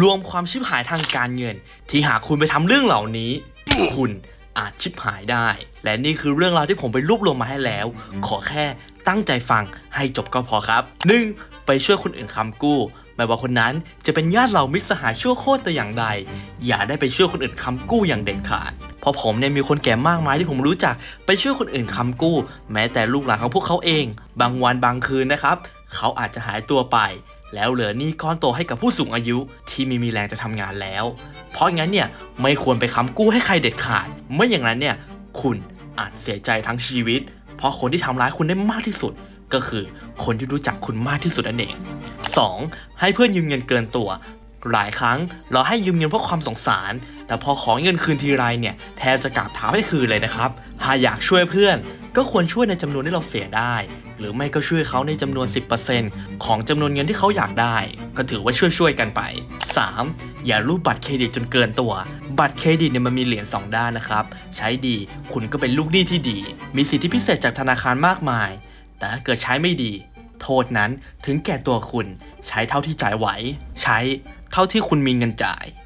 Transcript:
รวมความชิบหายทางการเงิน ที่หากคุณไปทำเรื่องเหล่านี้ คุณอาจชิบหายได้ และนี่คือเรื่องราวที่ผมไปรวบรวมมาให้แล้ว ขอแค่ตั้งใจฟังให้จบก็พอครับ 1. ไปช่วยคนอื่นคำกู้ไม่ว่าคนนั้นจะเป็นญาติเรามิตรสหายชั่วโคตรแต่อย่างใด อย่าได้ไปช่วยคนอื่นคำกู้อย่างเด็ดขาด เพราะผมเนี่ยมีคนแก่มากมายที่ผมรู้จักไปช่วยคนอื่นคำกู้ แม้แต่ลูกหลานของพวกเขาเอง บางวันบางคืนนะครับ เขาอาจจะหายตัวไป แล้วเหลือหนี้ก้อนโตให้กับผู้สูงอายุที่ไม่มีแรงจะทำงานแล้ว เพราะงั้นเนี่ยไม่ควรไปค้ำกู้ให้ใครเด็ดขาด ไม่อย่างนั้นเนี่ยคุณอาจเสียใจทั้งชีวิต เพราะคนที่ทำร้ายคุณได้มากที่สุด ก็คือคนที่รู้จักคุณมากที่สุดนั่นเอง 2. ให้เพื่อนยืมเงินเกินตัว หลายครั้งเราให้ยืมเงินเพราะความสงสาร แต่พอขอเงินคืนทีไรเนี่ยแทบจะกราบเท้าให้คืนเลยนะครับ หากอยากช่วยเพื่อน ก็ควรช่วยในจำนวนที่เราเสียได้ หรือไม่ก็ช่วยเขาในจำนวน 10%ของจำนวนเงินที่เขาอยากได้ ก็ถือว่าช่วยๆกันไป 3. อย่ารูปบัตรเครดิตจนเกินตัว บัตรเครดิตเนี่ยมันมีเหรียญสองด้านนะครับ ใช้ดีคุณก็เป็นลูกหนี้ที่ดี มีสิทธิพิเศษจากธนาคารมากมาย แต่ถ้าเกิดใช้ไม่ดี โทษนั้นถึงแก่ตัวคุณ ใช้เท่าที่จ่ายไหว ใช้ เท่าที่คุณมีเงินจ่าย